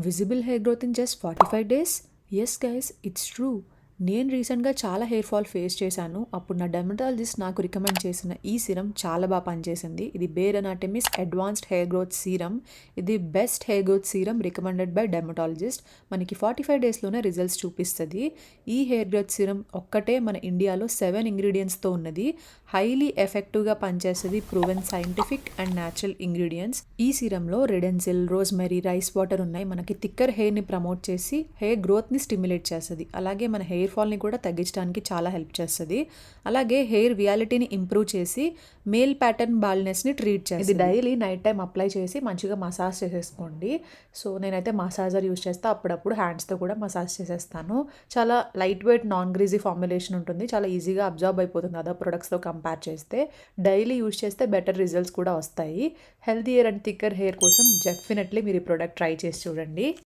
visible hair growth in just 45 days? Yes guys, it's true. నేను రీసెంట్గా చాలా hair fall face చేశాను. అప్పుడు నా డెర్మటాలజిస్ట్ నాకు రికమెండ్ చేసిన ఈ సీరం చాలా బాగా పనిచేసింది. ఇది Bare Anatomy's advanced hair growth serum. ఇది best hair growth serum recommended by dermatologist. మనకి ఫార్టీ ఫైవ్ డేస్లోనే రిజల్ట్స్ చూపిస్తుంది. ఈ హెయిర్ గ్రోత్ సీరం ఒక్కటే మన ఇండియాలో సెవెన్ ఇంగ్రీడియంట్స్తో ఉన్నది. హైలీ ఎఫెక్టివ్గా పనిచేస్తుంది proven scientific and natural ingredients. ఈ సీరంలో రెడెన్సిల్ రోజ్మెరీ రైస్ వాటర్ ఉన్నాయి. మనకి థిక్కర్ హెయిర్ని ప్రమోట్ చేసి హెయిర్ గ్రోత్ని స్టిమ్యులేట్ చేస్తుంది. అలాగే మన హెయిర్ ఫాల్ని కూడా తగ్గించడానికి చాలా హెల్ప్ చేస్తుంది. అలాగే హెయిర్ వియాలిటీని ఇంప్రూవ్ చేసి మేల్ ప్యాటర్న్ బాల్నెస్ని ట్రీట్ చేస్తుంది. ఇది డైలీ నైట్ టైం అప్లై చేసి మంచిగా మసాజ్ చేసేసుకోండి. సో నేనైతే మసాజర్ యూస్ చేస్తా. అప్పుడప్పుడు హ్యాండ్స్తో కూడా మసాజ్ చేసేస్తాను. చాలా light weight non greasy formulation ఉంటుంది. చాలా ఈజీగా అబ్జర్వ్ అయిపోతుంది అదర్ ప్రొడక్ట్స్తో కంపేర్ చేస్తే. డైలీ యూస్ చేస్తే బెటర్ రిజల్ట్స్ కూడా వస్తాయి. హెల్తీయర్ అండ్ థిక్కర్ హెయిర్ కోసం డెఫినెట్లీ మీరు ఈ ప్రోడక్ట్ ట్రై చేసి చూడండి.